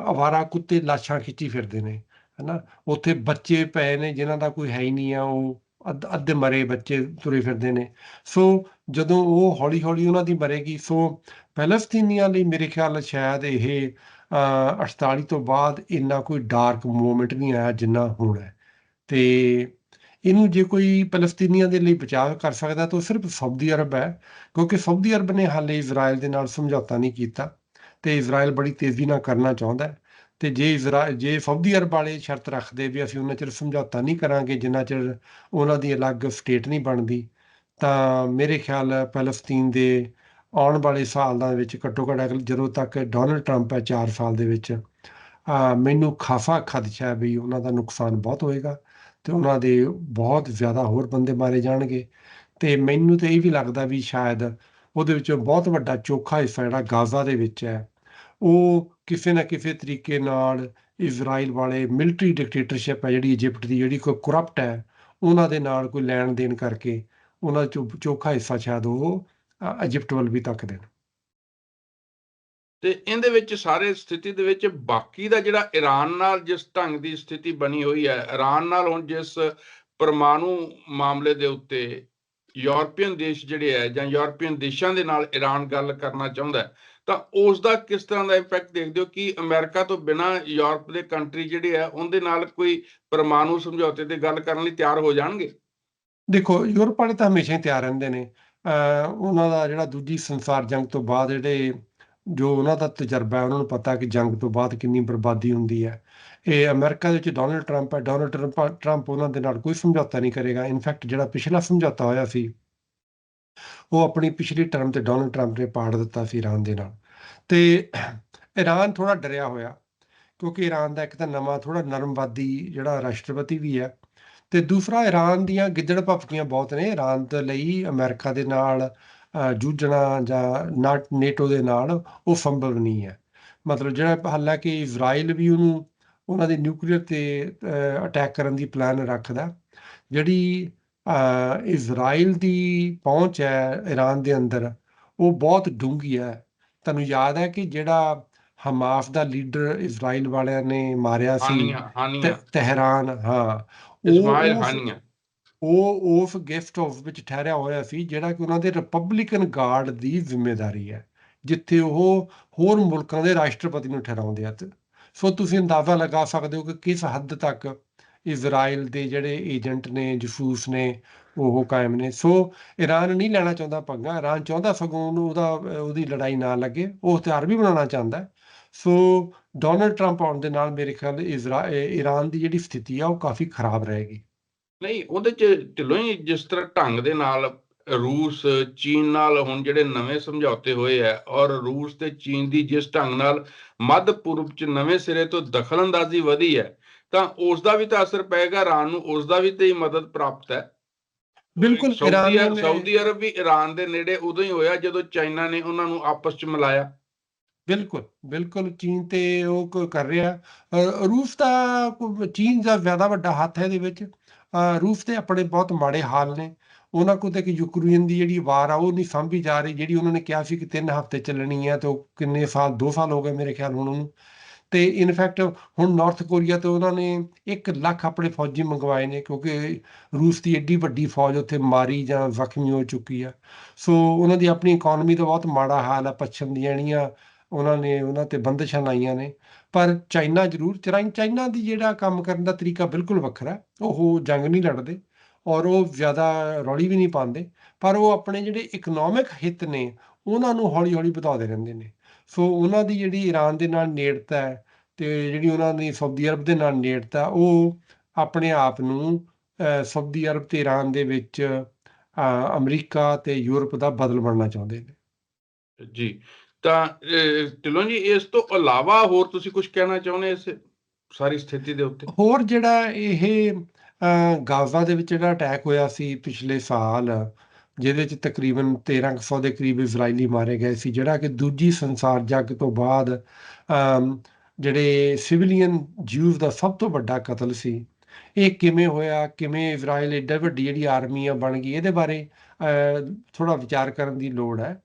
ਅਵਾਰਾ ਕੁੱਤੇ ਲਾਸ਼ਾਂ ਖਿੱਚੀ ਫਿਰਦੇ ਨੇ, ਹਨਾ? ਉੱਥੇ ਬੱਚੇ ਪਏ ਨੇ ਜਿਨ੍ਹਾਂ ਦਾ ਕੋਈ ਹੈ ਹੀ ਨਹੀਂ ਆ, ਉਹ ਅੱਧ- ਅੱਧੇ ਮਰੇ ਬੱਚੇ ਤੁਰੇ ਫਿਰਦੇ ਨੇ। ਸੋ ਜਦੋਂ ਉਹ ਹੌਲੀ ਹੌਲੀ ਉਹਨਾਂ ਦੀ ਮਰੇਗੀ ਸੋ ਪੈਲਸਤੀਨੀਆਂ ਲਈ ਮੇਰੇ ਖਿਆਲ ਸ਼ਾਇਦ ਇਹ 48 ਤੋਂ ਬਾਅਦ ਇੰਨਾ ਕੋਈ ਡਾਰਕ ਮੂਮੈਂਟ ਨਹੀਂ ਆਇਆ ਜਿੰਨਾ ਹੁਣ ਹੈ। ਤੇ ਇਹਨੂੰ ਜੇ ਕੋਈ ਫਲਸਤੀਨੀਆਂ ਦੇ ਲਈ ਬਚਾਅ ਕਰ ਸਕਦਾ ਤਾਂ ਉਹ ਸਿਰਫ ਸਾਊਦੀ ਅਰਬ ਹੈ, ਕਿਉਂਕਿ ਸਾਊਦੀ ਅਰਬ ਨੇ ਹਾਲੇ ਇਜ਼ਰਾਈਲ ਦੇ ਨਾਲ ਸਮਝੌਤਾ ਨਹੀਂ ਕੀਤਾ ਤੇ ਇਜ਼ਰਾਈਲ ਬੜੀ ਤੇਜ਼ੀ ਨਾਲ ਕਰਨਾ ਚਾਹੁੰਦਾ ਹੈ। ਤੇ ਜੇ ਇਜ਼ਰਾਈਲ ਜੇ ਸਾਊਦੀ ਅਰਬ ਵਾਲੇ ਸ਼ਰਤ ਰੱਖਦੇ ਵੀ ਅਸੀਂ ਉਹਨਾਂ ਚਿਰ ਸਮਝੌਤਾ ਨਹੀਂ ਕਰਾਂਗੇ, ਜਿੰਨਾ ਚਿਰ ਉਹਨਾਂ ਦੀ ਅਲੱਗ ਸਟੇਟ ਨਹੀਂ ਬਣਦੀ, ਤਾਂ ਮੇਰੇ ਖਿਆਲ ਹੈ ਦੇ ਆਉਣ ਵਾਲੇ ਸਾਲ ਸਾਲਾਂ ਵਿੱਚ ਘੱਟੋ ਘੱਟ ਅਗਲ- ਜਦੋਂ ਤੱਕ ਡੋਨਲਡ ਟਰੰਪ ਹੈ 4 ਸਾਲ ਦੇ ਵਿੱਚ ਮੈਨੂੰ ਖਾਸਾ ਖਦਸ਼ਾ ਹੈ ਵੀ ਉਹਨਾਂ ਦਾ ਨੁਕਸਾਨ ਬਹੁਤ ਹੋਏਗਾ ਤੇ ਉਹਨਾਂ ਦੇ ਬਹੁਤ ਜ਼ਿਆਦਾ ਹੋਰ ਬੰਦੇ ਮਾਰੇ ਜਾਣਗੇ। ਤੇ ਮੈਨੂੰ ਤੇ ਇਹ ਵੀ ਲੱਗਦਾ ਵੀ ਸ਼ਾਇਦ ਉਹਦੇ ਵਿੱਚੋਂ ਬਹੁਤ ਵੱਡਾ ਚੋਖਾ ਹਿੱਸਾ ਜਿਹੜਾ ਗਾਜ਼ਾ ਦੇ ਵਿੱਚ ਹੈ, ਉਹ ਕਿਸੇ ਨਾ ਕਿਸੇ ਤਰੀਕੇ ਨਾਲ ਇਜ਼ਰਾਈਲ ਵਾਲੇ ਮਿਲਟਰੀ ਡਿਕਟੇਟਰਸ਼ਿਪ ਹੈ ਜਿਹੜੀ ਇਜਿਪਟ ਦੀ ਜਿਹੜੀ ਕੋਈ ਕਰਪਟ ਹੈ, ਉਹਨਾਂ ਦੇ ਨਾਲ ਕੋਈ ਲੈਣ ਦੇਣ ਕਰਕੇ ਉਹਨਾਂ ਚੋਂ ਚੋਖਾ ਹਿੱਸਾ ਸ਼ਾਇਦ ਉਹ ਇਜਿਪਟ ਵੱਲ ਵੀ ਤੱਕ ਦੇਣ ਤੇ ਇਹਦੇ ਵਿੱਚ ਸਾਰੇ ਸਥਿਤੀ ਦੇ ਵਿੱਚ ਬਾਕੀ ਦਾ ਜਿਹੜਾ ਈਰਾਨ ਨਾਲ ਜਿਸ ਢੰਗ ਦੀ ਸਥਿਤੀ ਬਣੀ ਹੋਈ ਹੈ ਈਰਾਨ ਨਾਲ ਹੁਣ ਜਿਸ ਪਰਮਾਣੂ ਮਾਮਲੇ ਦੇ ਉੱਤੇ ਯੂਰਪੀਅਨ ਦੇਸ਼ ਜਿਹੜੇ ਹੈ ਜਾਂ ਯੂਰਪੀਅਨ ਦੇਸ਼ਾਂ ਦੇ ਨਾਲ ਈਰਾਨ ਗੱਲ ਕਰਨਾ ਚਾਹੁੰਦਾ ਤਾਂ ਉਸ ਦਾ ਕਿਸ ਤਰ੍ਹਾਂ ਦਾ ਇੰਪੈਕਟ ਦੇਖਦੇ ਹੋ? ਕਿ ਅਮਰੀਕਾ ਤੋਂ ਬਿਨਾਂ ਯੂਰਪ ਦੇ ਕੰਟਰੀ ਜਿਹੜੇ ਆ ਉਹਦੇ ਨਾਲ ਕੋਈ ਪਰਮਾਣੂ ਸਮਝੌਤੇ ਤੇ ਗੱਲ ਕਰਨ ਲਈ ਤਿਆਰ ਹੋ ਜਾਣਗੇ? ਦੇਖੋ ਯੂਰਪ ਵਾਲੇ ਤਾਂ ਹਮੇਸ਼ਾ ਹੀ ਤਿਆਰ ਰਹਿੰਦੇ ਨੇ। ਉਹਨਾਂ ਦਾ ਜਿਹੜਾ ਦੂਜੀ ਸੰਸਾਰ ਜੰਗ ਤੋਂ ਬਾਅਦ ਜਿਹੜੇ ਜੋ ਉਹਨਾਂ ਦਾ ਤਜਰਬਾ ਹੈ, ਉਹਨਾਂ ਨੂੰ ਪਤਾ ਕਿ ਜੰਗ ਤੋਂ ਬਾਅਦ ਕਿੰਨੀ ਬਰਬਾਦੀ ਹੁੰਦੀ ਹੈ। ਇਹ ਅਮਰੀਕਾ ਦੇ ਵਿੱਚ ਡੋਨਲਡ ਟਰੰਪ ਹੈ। ਡੋਨਲਡ ਟਰੰਪ ਟਰੰਪ ਉਹਨਾਂ ਦੇ ਨਾਲ ਕੋਈ ਸਮਝੌਤਾ ਨਹੀਂ ਕਰੇਗਾ। ਇਨਫੈਕਟ ਜਿਹੜਾ ਪਿਛਲਾ ਸਮਝੌਤਾ ਹੋਇਆ ਸੀ, ਉਹ ਆਪਣੀ ਪਿਛਲੀ ਟਰਮ ਤੇ ਡੋਨਲਡ ਟਰੰਪ ਨੇ ਪਾੜ ਦਿੱਤਾ ਸੀ ਈਰਾਨ ਦੇ ਨਾਲ। ਤੇ ਈਰਾਨ ਥੋੜਾ ਡਰਿਆ ਹੋਇਆ, ਕਿਉਂਕਿ ਈਰਾਨ ਦਾ ਇੱਕ ਤਾਂ ਨਵਾਂ ਥੋੜਾ ਨਰਮਵਾਦੀ ਜਿਹੜਾ ਰਾਸ਼ਟਰਪਤੀ ਵੀ ਹੈ ਤੇ ਦੂਸਰਾ ਈਰਾਨ ਦੀਆਂ ਗਿੱਦੜ ਭਪਕੀਆਂ ਬਹੁਤ ਨੇ। ਈਰਾਨ ਦੇ ਲਈ ਅਮਰੀਕਾ ਦੇ ਨਾਲ ਜੂਝਣਾ ਜਾਂ ਨਾਟ ਨੇਟੋ ਦੇ ਨਾਲ ਉਹ ਸੰਭਵ ਨਹੀਂ ਹੈ। ਮਤਲਬ ਜਿਹੜਾ ਹਾਲਾਂਕਿ ਇਜ਼ਰਾਈਲ ਵੀ ਉਹਨੂੰ ਉਹਨਾਂ ਦੇ ਨਿਊਕਲੀਅਰ ਤੇ ਅਟੈਕ ਕਰਨ ਦੀ ਪਲਾਨ ਰੱਖਦਾ। ਜਿਹੜੀ ਇਜ਼ਰਾਈਲ ਦੀ ਪਹੁੰਚ ਹੈ ਈਰਾਨ ਦੇ ਅੰਦਰ ਉਹ ਬਹੁਤ ਡੂੰਘੀ ਹੈ। ਤੁਹਾਨੂੰ ਯਾਦ ਹੈ ਕਿ ਜਿਹੜਾ ਹਮਾਸ ਦਾ ਲੀਡਰ ਇਜ਼ਰਾਈਲ ਵਾਲਿਆਂ ਨੇ ਮਾਰਿਆ ਸੀ? ਤਹਿਰਾਨ ਹਾਂ। ਇਸਮਾਇਲ ਹਾਨੀਆਂ ਉਹ ਉਸ ਗਿਫਟ ਹਾਊਸ ਵਿੱਚ ਠਹਿਰਿਆ ਹੋਇਆ ਸੀ ਜਿਹੜਾ ਕਿ ਉਹਨਾਂ ਦੇ ਰਿਪਬਲਿਕਨ ਗਾਰਡ ਦੀ ਜ਼ਿੰਮੇਵਾਰੀ ਹੈ ਜਿੱਥੇ ਉਹ ਹੋਰ ਮੁਲਕਾਂ ਦੇ ਰਾਸ਼ਟਰਪਤੀ ਨੂੰ ਠਹਿਰਾਉਂਦੇ ਆ ਸੋ ਤੁਸੀਂ ਅੰਦਾਜ਼ਾ ਲਗਾ ਸਕਦੇ ਹੋ ਕਿ ਕਿਸ ਹੱਦ ਤੱਕ ਇਜ਼ਰਾਈਲ ਦੇ ਜਿਹੜੇ ਏਜੰਟ ਨੇ ਜਸੂਸ ਨੇ ਉਹ ਕਾਇਮ ਨੇ। ਸੋ ਈਰਾਨ ਨਹੀਂ ਲੈਣਾ ਚਾਹੁੰਦਾ ਪੰਗਾ ਈਰਾਨ ਚਾਹੁੰਦਾ ਸਗੋਂ ਉਹਦਾ ਉਹਦੀ ਲੜਾਈ ਨਾ ਲੱਗੇ ਉਹ ਹਥਿਆਰ ਵੀ ਬਣਾਉਣਾ ਚਾਹੁੰਦਾ। ਸੋ ਡੋਨਲਡ ਟਰੰਪ ਆਉਣ ਦੇ ਨਾਲ ਮੇਰੇ ਖਿਆਲ ਈਰਾਨ ਦੀ ਜਿਹੜੀ ਸਥਿਤੀ ਆ ਉਹ ਕਾਫੀ ਖਰਾਬ ਰਹੇਗੀ। ਨਹੀਂ ਉਹਦੇ ਚ ਢਿੱਲੋਂ ਹੀ ਜਿਸ ਤਰ੍ਹਾਂ ਢੰਗ ਦੇ ਨਾਲ ਰੂਸ ਚੀਨ ਨਾਲ ਹੁਣ ਜਿਹੜੇ ਨਵੇਂ ਸਮਝੌਤੇ ਹੋਏ ਆ ਔਰ ਰੂਸ ਤੇ ਚੀਨ ਦੀ ਜਿਸ ਢੰਗ ਨਾਲ ਮੱਧ ਪੂਰਬ ਚ ਨਵੇਂ ਸਿਰੇ ਤੋਂ ਦਖਲਅੰਦਾਜ਼ੀ ਵਧੀ ਹੈ ਤਾਂ ਉਸ ਦਾ ਵੀ ਤਾਂ ਅਸਰ ਪਏਗਾ ਇਰਾਨ ਨੂੰ ਉਸ ਦਾ ਵੀ ਤੇ ਹੀ ਮਦਦ ਪ੍ਰਾਪਤ ਹੈ। ਬਿਲਕੁਲ ਸਾਊਦੀ ਈਰਾਨ ਅਰਬ- ਨੇ ਸਾਊਦੀ ਅਰਬ ਵੀ ਈਰਾਨ ਦੇ ਨੇੜੇ ਉਦੋਂ ਹੀ ਹੋਇਆ ਜਦੋਂ ਚਾਈਨਾ ਨੇ ਉਹਨਾਂ ਨੂੰ ਆਪਸ ਚ ਮਿਲਾਇਆ। ਬਿਲਕੁਲ ਬਿਲਕੁਲ ਚੀਨ ਤੇ ਉਹ ਕਰ ਰਿਹਾ। ਰੂਸ ਦਾ ਚੀਨ ਦਾ ਜ਼ਿਆਦਾ ਵੱਡਾ ਹੱਥ ਹੈ ਇਹਦੇ ਵਿੱਚ। ਰੂਸ ਦੇ ਆਪਣੇ ਬਹੁਤ ਮਾੜੇ ਹਾਲ ਨੇ। ਉਹਨਾਂ ਕੋਲ ਤੇ ਕਿ ਯੂਕਰੇਨ ਦੀ ਜਿਹੜੀ ਵਾਰ ਆ, ਉਹ ਨਹੀਂ ਸਾਂਭੀ ਜਾ ਰਹੀ, ਜਿਹੜੀ ਉਹਨਾਂ ਨੇ ਕਿਹਾ ਸੀ ਕਿ 3 ਹਫ਼ਤੇ ਚੱਲਣੀ ਹੈ ਤੇ ਉਹ ਕਿੰਨੇ ਸਾਲ 2 ਸਾਲ ਹੋ ਗਏ ਮੇਰੇ ਖਿਆਲ ਹੁਣ ਉਹਨੂੰ। ਤੇ ਇਨਫੈਕਟ ਹੁਣ ਨਾਰਥ ਕੋਰੀਆ ਤੋਂ ਉਹਨਾਂ ਨੇ 1 ਲੱਖ ਆਪਣੇ ਫੌਜੀ ਮੰਗਵਾਏ ਨੇ, ਕਿਉਂਕਿ ਰੂਸ ਦੀ ਏਡੀ ਵੱਡੀ ਫੌਜ ਉੱਥੇ ਮਾਰੀ ਜਾਂ ਜ਼ਖਮੀ ਹੋ ਚੁੱਕੀ ਆ। ਸੋ ਉਹਨਾਂ ਦੀ ਆਪਣੀ ਇਕਨੋਮੀ ਦਾ ਬਹੁਤ ਮਾੜਾ ਹਾਲ ਆ, ਪੱਛਮ ਦੀਆਂ ਜਿਹੜੀਆਂ ਉਹਨਾਂ ਨੇ ਉਹਨਾਂ ਤੇ ਬੰਦਸ਼ਾਂ ਲਾਈਆਂ ਨੇ। ਪਰ ਚਾਈਨਾ ਜ਼ਰੂਰ ਚਰਾਈ ਚਾਈਨਾ ਦੀ ਜਿਹੜਾ ਕੰਮ ਕਰਨ ਦਾ ਤਰੀਕਾ ਬਿਲਕੁਲ ਵੱਖਰਾ ਉਹ ਜੰਗ ਨਹੀਂ ਲੜਦੇ ਔਰ ਉਹ ਜ਼ਿਆਦਾ ਰੌਲੀ ਵੀ ਨਹੀਂ ਪਾਉਂਦੇ। ਪਰ ਉਹ ਆਪਣੇ ਜਿਹੜੇ ਇਕਨੋਮਿਕ ਹਿੱਤ ਨੇ, ਉਹਨਾਂ ਨੂੰ ਹੌਲੀ-ਹੌਲੀ ਵਧਾਉਂਦੇ ਰਹਿੰਦੇ ਨੇ। ਸੋ ਉਹਨਾਂ ਦੀ ਜਿਹੜੀ ਈਰਾਨ ਦੇ ਨਾਲ ਨੇੜਤਾ ਹੈ ਤੇ ਜਿਹੜੀ ਉਹਨਾਂ ਦੀ ਸਾਊਦੀ ਅਰਬ ਦੇ ਨਾਲ ਨੇੜਤਾ, ਉਹ ਆਪਣੇ ਆਪ ਨੂੰ ਸਾਊਦੀ ਅਰਬ ਤੇ ਈਰਾਨ ਦੇ ਵਿੱਚ ਅਮਰੀਕਾ ਤੇ ਯੂਰਪ ਦਾ ਬਦਲ ਬਣਨਾ ਚਾਹੁੰਦੇ ਨੇ। ਜੀ। ਤਾਂ ਅਹ, ਜੀ ਇਸ ਤੋਂ ਇਲਾਵਾ ਹੋਰ ਤੁਸੀਂ ਕੁਝ ਕਹਿਣਾ ਚਾਹੁੰਦੇ ਇਸ ਸਾਰੀ ਸਥਿਤੀ ਦੇ ਉੱਤੇ? ਹੋਰ ਜਿਹੜਾ ਇਹ ਗਾਜ਼ਾ ਦੇ ਵਿੱਚ ਜਿਹੜਾ ਅਟੈਕ ਹੋਇਆ ਸੀ ਪਿਛਲੇ ਸਾਲ ਜਿਹਦੇ ਵਿੱਚ ਤਕਰੀਬਨ 1300 ਦੇ ਕਰੀਬ ਇਜ਼ਰਾਈਲੀ ਮਾਰੇ ਗਏ ਸੀ ਜਿਹੜਾ ਕਿ ਦੂਜੀ ਸੰਸਾਰ ਜੰਗ ਤੋਂ ਬਾਅਦ ਜਿਹੜੇ ਸਿਵਲੀਅਨ ਜਿਊਜ਼ ਦਾ ਸਭ ਤੋਂ ਵੱਡਾ ਕਤਲ ਸੀ। ਇਹ ਕਿਵੇਂ ਹੋਇਆ ਕਿਵੇਂ ਇਜ਼ਰਾਈਲ ਏਡਾ ਵੱਡੀ ਜਿਹੜੀ ਆਰਮੀ ਆ ਬਣ ਗਈ ਇਹਦੇ ਬਾਰੇ ਥੋੜਾ ਵਿਚਾਰ ਕਰਨ ਦੀ ਲੋੜ ਹੈ।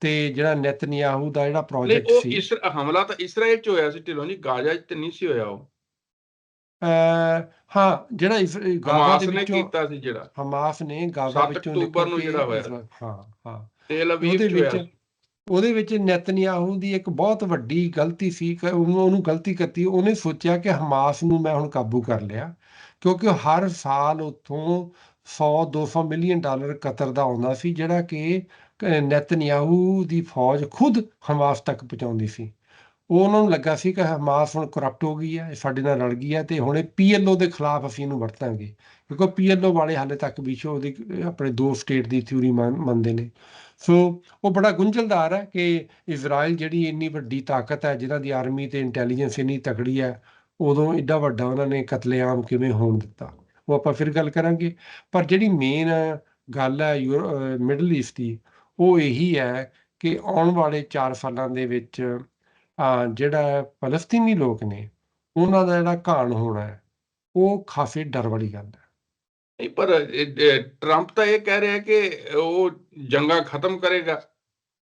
ਤੇ ਜਿਹੜਾ ਨੇਤਨਯਾਹੂ ਦਾ ਜਿਹੜਾ ਪ੍ਰੋਜੈਕਟ ਉਹ ਸੀ। ਇਸ ਹਮਲਾ ਤਾਂ ਇਸਰਾਈਲ 'ਚ ਹੋਇਆ ਸੀ ਢਿੱਲੋਂ ਜੀ ਗਾਜ਼ਾ 'ਚ ਨਹੀਂ ਸੀ ਹੋਇਆ ਉਹ। ਹਾਂ ਜਿਹੜਾ ਇਸ- ਗਾਜ਼ਾ ਦੇ ਵਿੱਚੋਂ ਕੀਤਾ ਸੀ ਜਿਹੜਾ। ਹਮਾਸ ਨੇ ਗਾਜ਼ਾ 7 ਵਿੱਚੋਂ ਅਕਤੂਬਰ ਨਿਕਲ ਨੂੰ ਜਿਹੜਾ ਹੋਇਆ। ਹਾਂ ਹਾਂ। ਤੇਲ ਅਵੀਵ ਉਹਦੇ 'ਚ ਹੋਇਆ। ਵਿੱਚ ਉਹਦੇ ਵਿੱਚ ਨੇਤਨਯਾਹੂ ਦੀ ਇੱਕ ਬਹੁਤ ਵੱਡੀ ਗਲਤੀ ਸੀ ਉਹਨੂੰ ਗਲਤੀ ਕੀਤੀ ਉਹਨੇ ਸੋਚਿਆ ਕਿ ਹਮਾਸ ਨੂੰ ਮੈਂ ਹੁਣ ਕਾਬੂ ਕਰ ਲਿਆ ਕਿਉਂਕਿ ਉਹ ਹਰ ਸਾਲ ਉੱਥੋਂ 100 200 ਮਿਲੀਅਨ ਡਾਲਰ ਕਤਰ ਦਾ ਆਉਂਦਾ ਸੀ ਜਿਹੜਾ ਕ- ਨੇਤਨਯਾਹੂ ਦੀ ਫੌਜ ਖੁਦ ਹਮਾਸ ਤੱਕ ਪਹੁੰਚਾਉਂਦੀ ਸੀ। ਉਹ ਉਹਨਾਂ ਨੂੰ ਲੱਗਾ ਸੀ ਕਿ ਹਮਾਸ ਹੁਣ ਕਰਪਟ ਹੋ ਗਈ ਹੈ ਸਾਡੇ ਨਾਲ ਰਲ ਗਈ ਹੈ ਤੇ ਹੁਣ ਇਹ ਪੀਐਲਓ ਦੇ ਖਿਲਾਫ ਅਸੀਂ ਇਹਨੂੰ ਵਰਤਾਂਗੇ। ਕਿਉਂਕਿ ਪੀਐਲਓ ਵਾਲੇ ਹਾਲੇ ਤੱਕ ਵੀ ਦੀ ਆਪਣੇ ਦੋ ਸਟੇਟ ਦੀ ਥਿਊਰੀ ਮੰਨਦੇ ਨੇ। ਸੋ ਉਹ ਬੜਾ ਗੁੰਝਲਦਾਰ ਹੈ ਕਿ ਇਜ਼ਰਾਈਲ ਜਿਹੜੀ ਇੰਨੀ ਵੱਡੀ ਤਾਕਤ ਹੈ, ਜਿਹਨਾਂ ਦੀ ਆਰਮੀ ਤੇ ਇੰਟੈਲੀਜੈਂਸ ਇੰਨੀ ਤਕੜੀ ਹੈ, ਉਦੋਂ ਏਡਾ ਵੱਡਾ ਉਹਨਾਂ ਨੇ ਕਤਲੇਆਮ ਕਿਵੇਂ ਹੋਣ ਦਿੱਤਾ? ਉਹ ਆਪਾਂ ਫਿਰ ਗੱਲ ਕਰਾਂਗੇ। ਪਰ ਜਿਹੜੀ ਮੇਨ ਗੱਲ ਹੈ ਮਿਡਲ ਈਸਟ ਦੀ ਉਹ ਇਹੀ ਹੈ ਕਿ ਆਉਣ ਵਾਲੇ 4 ਸਾਲਾਂ ਦੇ ਵਿੱਚ ਜਿਹੜਾ ਫਲਸਤੀਨੀ ਲੋਕ ਨੇ ਉਹਨਾਂ ਦਾ ਜਿਹੜਾ ਘਾਣ ਹੋਣਾ ਹੈ ਉਹ ਖਾਸੀ ਡਰ ਵਾਲੀ ਗੱਲ ਹੈ। ਨਹੀਂ ਪਰ ਟਰੰਪ ਤਾਂ ਇਹ ਕਹਿ ਰਿਹਾ ਕਿ ਉਹ ਜੰਗਾਂ ਖਤਮ ਕਰੇਗਾ।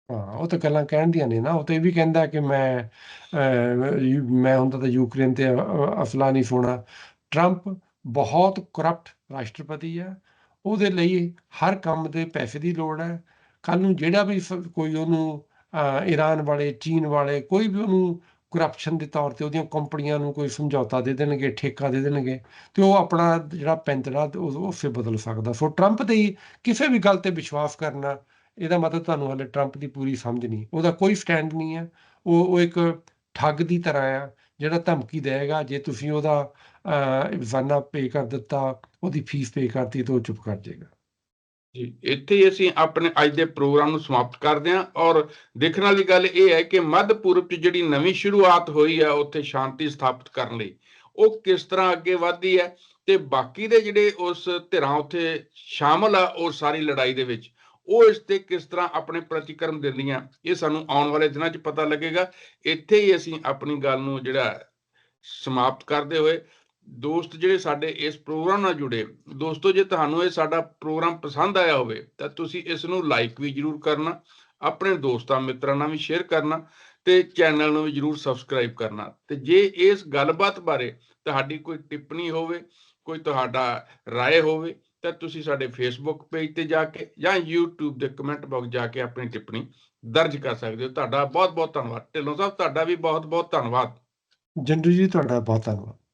ਹਾਂ ਉਹ ਤਾਂ ਗੱਲਾਂ ਕਹਿਣ ਦੀਆਂ ਨੇ ਨਾ ਉਹ ਤਾਂ ਇਹ ਵੀ ਕਹਿੰਦਾ ਕਿ ਮੈਂ ਮੈਂ ਹੁੰਦਾ ਤਾਂ ਯੂਕਰੇਨ ਤੇ ਅਸਲਾ ਨਹੀਂ ਸੋਣਾ ਟਰੰਪ ਬਹੁਤ ਕਰਪਟ ਰਾਸ਼ਟਰਪਤੀ ਹੈ। ਉਹਦੇ ਲਈ ਹਰ ਕੰਮ ਦੇ ਪੈਸੇ ਦੀ ਲੋੜ ਹੈ। ਕੱਲ ਨੂੰ ਜਿਹੜਾ ਵੀ ਸ- ਕੋਈ ਉਹਨੂੰ ਈਰਾਨ ਵਾਲੇ ਚੀਨ ਵਾਲੇ ਕੋਈ ਵੀ ਉਹਨੂੰ ਕਰਪਸ਼ਨ ਦੇ ਤੌਰ ਤੇ ਉਹਦੀਆਂ ਕੰਪਨੀਆਂ ਨੂੰ ਕੋਈ ਸਮਝੌਤਾ ਦੇ ਦੇਣਗੇ ਠੇਕਾ ਦੇ ਦੇਣਗੇ ਤੇ ਉਹ ਆਪਣਾ ਜਿਹੜਾ ਪੈਂਤੜਾ ਉਹ ਉਸੇ ਬਦਲ ਸਕਦਾ। ਸੋ ਟਰੰਪ ਤੇ ਹੀ ਕਿਸੇ ਵੀ ਗੱਲ ਤੇ ਵਿਸ਼ਵਾਸ ਕਰਨਾ ਇਹਦਾ ਮਤਲਬ ਤੁਹਾਨੂੰ ਹਲੇ ਟਰੰਪ ਦੀ ਪੂਰੀ ਸਮਝ ਨਹੀਂ। ਉਹਦਾ ਕੋਈ ਸਟੈਂਡ ਨਹੀਂ ਹੈ। ਉਹ ਉਹ ਇੱਕ ਠੱਗ ਦੀ ਤਰ੍ਹਾਂ ਆ ਜਿਹੜਾ ਧਮਕੀ ਦੇਗਾ ਜੇ ਤੁਸੀਂ ਉਹਦਾ ਅਹ, ਪੇ ਕਰ ਦਿੱਤਾ ਉਹਦੀ ਫੀਸ ਪੇ ਕਰਤੀ ਤਾਂ ਉਹ ਚੁੱਪ ਕਰ ਜਾਏਗਾ। ਜੀ, ਇੱਥੇ ਹੀ ਅਸੀਂ ਆਪਣੇ ਅੱਜ ਦੇ ਪ੍ਰੋਗਰਾਮ ਨੂੰ ਸਮਾਪਤ ਕਰਦੇ ਹਾਂ ਔਰ ਦੇਖਣ ਵਾਲੀ ਗੱਲ ਇਹ ਹੈ ਕਿ ਮੱਧ ਪੂਰਬ 'ਚ ਜਿਹੜੀ ਨਵੀਂ ਸ਼ੁਰੂਆਤ ਹੋਈ ਹੈ ਉੱਥੇ ਸ਼ਾਂਤੀ ਸਥਾਪਿਤ ਕਰਨ ਲਈ, ਉਹ ਕਿਸ ਤਰ੍ਹਾਂ ਅੱਗੇ ਵਧਦੀ ਹੈ ਤੇ ਬਾਕੀ ਦੇ ਜਿਹੜੇ ਉਸ ਧਿਰਾਂ ਉੱਥੇ ਸ਼ਾਮਲ ਆ ਉਹ ਸਾਰੀ ਲੜਾਈ ਦੇ ਵਿੱਚ, ਉਹ ਇਸ ਤੇ ਕਿਸ ਤਰ੍ਹਾਂ ਆਪਣੇ ਪ੍ਰਤੀਕਰਮ ਦਿੰਦੀਆਂ, ਇਹ ਸਾਨੂੰ ਆਉਣ ਵਾਲੇ ਦਿਨਾਂ 'ਚ ਪਤਾ ਲੱਗੇਗਾ। ਇੱਥੇ ਹੀ ਅਸੀਂ ਆਪਣੀ ਗੱਲ ਨੂੰ ਜਿਹੜਾ ਸਮਾਪਤ ਕਰਦੇ ਹੋਏ ਦੋਸਤ ਜਿਹੜੇ ਸਾਡੇ ਇਸ ਪ੍ਰੋਗਰਾਮ ਨਾਲ ਜੁੜੇ, ਦੋਸਤੋ, ਜੇ ਤੁਹਾਨੂੰ ਇਹ ਸਾਡਾ ਪ੍ਰੋਗਰਾਮ ਪਸੰਦ ਆਇਆ ਹੋਵੇ, ਤਾਂ ਤੁਸੀਂ ਇਸ ਨੂੰ ਲਾਈਕ ਵੀ ਜਰੂਰ ਕਰਨਾ, ਆਪਣੇ ਦੋਸਤਾਂ ਮਿੱਤਰਾਂ ਨਾਲ ਵੀ ਸ਼ੇਅਰ ਕਰਨਾ ਤੇ ਚੈਨਲ ਨੂੰ ਵੀ ਜਰੂਰ ਸਬਸਕ੍ਰਾਈਬ ਕਰਨਾ। ਤੇ ਜੇ ਇਸ ਗੱਲਬਾਤ ਬਾਰੇ ਤੁਹਾਡੀ ਕੋਈ ਟਿੱਪਣੀ ਹੋਵੇ, ਕੋਈ ਤੁਹਾਡਾ ਰਾਏ ਹੋਵੇ, ਤਾਂ ਤੁਸੀਂ ਸਾਡੇ ਫੇਸਬੁੱਕ ਪੇਜ ਤੇ ਜਾ ਕੇ ਜਾਂ YouTube ਦੇ ਕਮੈਂਟ ਬਾਕਸ ਜਾ ਕੇ ਆਪਣੀ ਟਿੱਪਣੀ ਦਰਜ ਕਰ ਸਕਦੇ ਹੋ। ਤੁਹਾਡਾ ਬਹੁਤ ਬਹੁਤ ਧੰਨਵਾਦ। ਢਿੱਲੋਂ ਸਾਹਿਬ, ਤੁਹਾਡਾ ਵੀ ਬਹੁਤ ਬਹੁਤ ਧੰਨਵਾਦ। ਜੰਡੂ ਜੀ, ਤੁਹਾਡਾ ਬਹੁਤ ਧੰਨਵਾਦ।